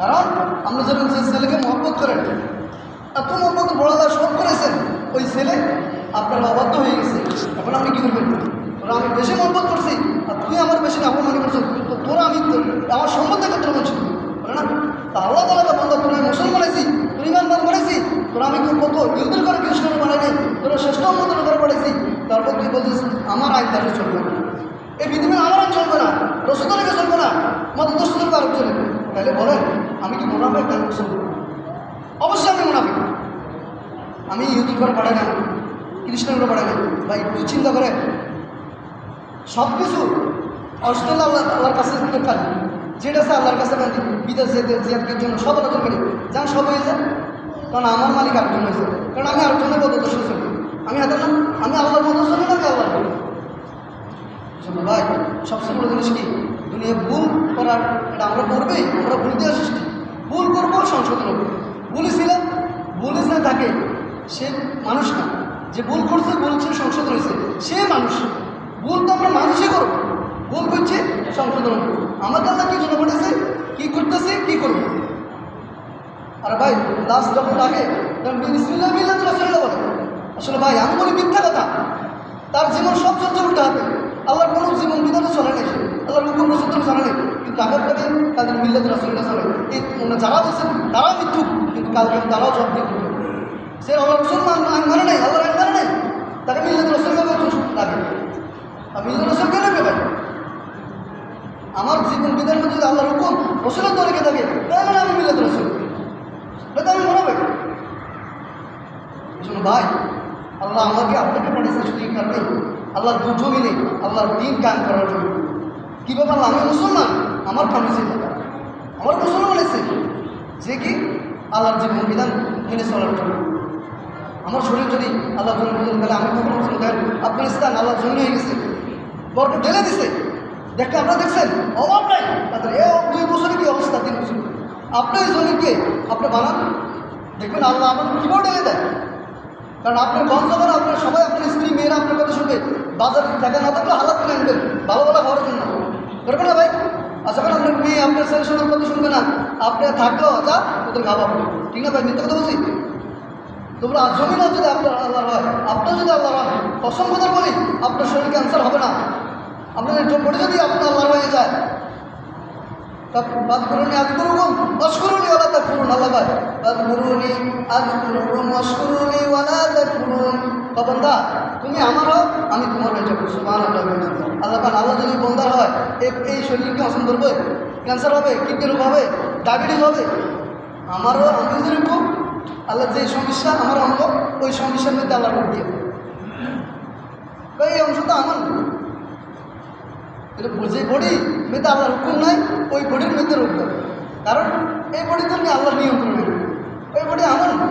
কারণ আপনি যখন যে ছেলেকে মহব্বত করেন এত মহব্বত বড়দা সব করেছেন। ওই ছেলে আপনার অবাধ্য হয়ে গেছে। এখন আপনি কী করবেন? তোরা আমি বেশি মহব্বত করছি, আর তুই আমার বেশি অপমানি করছ। তো তোরা আমি আমার সম্বন্ধে ক্ষেত্রে বলছি বলে না, তা আল্লাহ তালা বন্ধ তোরা আমি মুসলমান বানাইছি তোর ইমান মান বানাইছি তোরা আমি কেউ কত ইহুদের করে কৃষ্ণের বানাই নাই, তোরা শ্রেষ্ঠ মন্ত্র করে পড়েছি তারপর তুই বলছিস, আমার আইন তাহলে চলবে না। এই পৃথিবীর আমার চলবে না রসুদারিকে চলবে না মত দোষদের কারও চলবে তাহলে বলেন, আমি কি মোনাফেক না মুসলমান অবশ্যই আমি মোনাফেক। আমি ইহুদি করে না খ্রিস্টান করে না। ভাই, একটু চিন্তা করে। সব কিছু অষ্টল আল্লাহ, আল্লাহর কাছে দরকার যেটা আছে আল্লাহর কাছে মানে বিদেশ যেতে জিয়াদের জন্য সব আলোচনা করি যান, সব হয়ে যায়। কারণ আমার মালিক আরেকজন হয়েছে কারণ আমি আরেকজনের দোষ চলি আমি এত না, আমি আল্লাহর চলি না আমি আল্লাহর ভাই, সবচেয়ে বড় জিনিস কি? দুনিয়া ভুল করার এটা আমরা করবেই আমরা ভুল দিয়ে সৃষ্টি ভুল করব, সংশোধন করব। বলেছিলাম বলেছে তাকে সে মানুষ না। যে ভুল করছে বলছে সংশোধন হয়েছে। সে মানুষ। ভুল তো আমরা মানুষই করব। ভুল করছে, সংশোধন করব। আমাদের আল্লাহ কি জন্য বলেছে কি করতেছে, কি করব? আর ভাই লাস্ট যখন লাগে তখন বিসমিল্লাহ, বিল্লাহ রাসূলুল্লাহ বলে। আসলে ভাই, আমি বলি মিথ্যা কথা। তার জীবন সব চলছে উল্টা হাতে। আল্লাহর কোনো জীবন বিধানে চলে নেই আল্লাহর হুকুম নেই থেকে তাদের মিল্লাত রাসুল্লাহ চলে এই যারা বলছেন তারা মৃত্যু কিন্তু কালকে তারাও জব দিয়ে সে আল্লাহ রসুল আইন মানে নেই, আল্লাহর আইন মানে নেই। তাকে মিল্লাত রসুলকে লাগে আর মিল্লাত রসুল কেন নেবে? ভাই আমার জীবন বিধান মধ্যে যদি আল্লাহর হুকুম, রসুলের তরিকে থাকে, তাহলে আমি মিল্লাত রসুল। এটা আমি মনে শুনুন ভাই, আল্লাহ আমাকে আপনাকে পাঠিয়েছে শুধু এই কারণে আল্লাহর দু জমিনে আল্লাহর দিন কায়ন করার জন্য। কীভাবে আল্লাহ আমি মুসলমান। আমার ফার্মেসি আমার মুসলমান এসে যে কি? আল্লাহর জীবন বিধান মেনে চলার জন্য। আমার শরীর যদি আল্লাহর জন্য তাহলে আমি কখনো মুসলমান দেখেন আফগানিস্তান আল্লাহর জন্য হয়ে গেছে। বরফ ঢেলে দিছে। দেখতে আপনারা দেখছেন, অভাব নাই। তাদের এ দুই বছরে কি অবস্থা তিন বছর? আপনি এই জমিকে আপনি বানান। দেখবেন আল্লাহ আমাকে কীভাবে ঢেলে দেয়। কারণ আপনার গঞ্জ যখন আপনার সবাই আপনার স্ত্রী, মেয়েরা আপনার কথা শুনবে। বাজার টাকা না থাকলে হালাত করে আনবেন। ভালো ভালো হওয়ার জন্য। না ভাই আর যখন আপনার মেয়ে আপনার ছেলে শোনার কথা শুনবে না। আপনি থাকলেও যা, ওদের খাওয়া ঠিক না ভাই? মিথ্যা কথা বলছি? তোমরা জমিনও যদি আপনার আল্লাহর হয়, আপনার যদি আল্লাহর হয় কসম কথা বলি, আপনার শরীর ক্যান্সার হবে না। আপনার বডি যদি আপনার আল্লাহর হয়ে যায় বাদ করুনি আজ করুন অস্করুনি ওলা তা করুন আল্লাহ ভাই। বাদ করুনি আজ করুন অস্করুনি ওলা তা করুন বন্ধা তুমি আমার হোক আমি তোমার হয়ে যাব। সুমান আল্লাহ আল্লাহ আল্লাহ যদি এই এই শরীরকে অসম ধরবে? ক্যান্সার হবে, কিডনি রোগ হবে ডায়াবেটিস হবে। আমারও আমি যেরকম আল্লাহ যে সমস্যা আমার অঙ্গ, ওই সমস্যার মধ্যে আল্লাহ রোগ দিয়ে এই অংশটা আমার। এটা যে বডি মেয়েতে আল্লাহর হুকুম নাই, ওই বডির মধ্যে রোগ দেবে কারণ এই বডি তো আল্লাহর নিয়ন্ত্রণে ওই বডি আমার। না